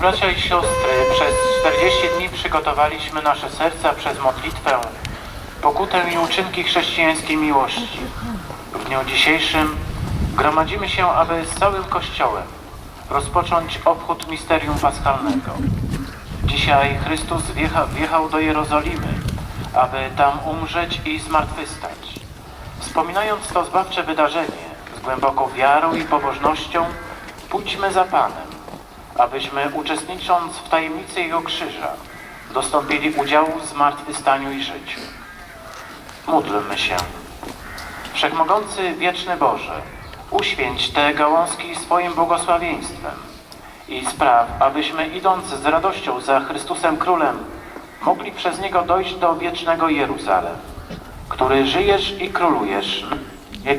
Bracia i siostry, przez 40 dni przygotowaliśmy nasze serca przez modlitwę, pokutę i uczynki chrześcijańskiej miłości. W dniu dzisiejszym gromadzimy się, aby z całym Kościołem rozpocząć obchód misterium paschalnego. Dzisiaj Chrystus wjecha, wjechał do Jerozolimy, aby tam umrzeć i zmartwychwstać. Wspominając to zbawcze wydarzenie, z głęboką wiarą i pobożnością, pójdźmy za Panem, abyśmy uczestnicząc w tajemnicy Jego krzyża, dostąpili udziału w zmartwychwstaniu i życiu. Módlmy się. Wszechmogący, wieczny Boże, uświęć te gałązki swoim błogosławieństwem i spraw, abyśmy idąc z radością za Chrystusem Królem, mogli przez Niego dojść do wiecznego Jeruzalem, który żyjesz i królujesz. Jak...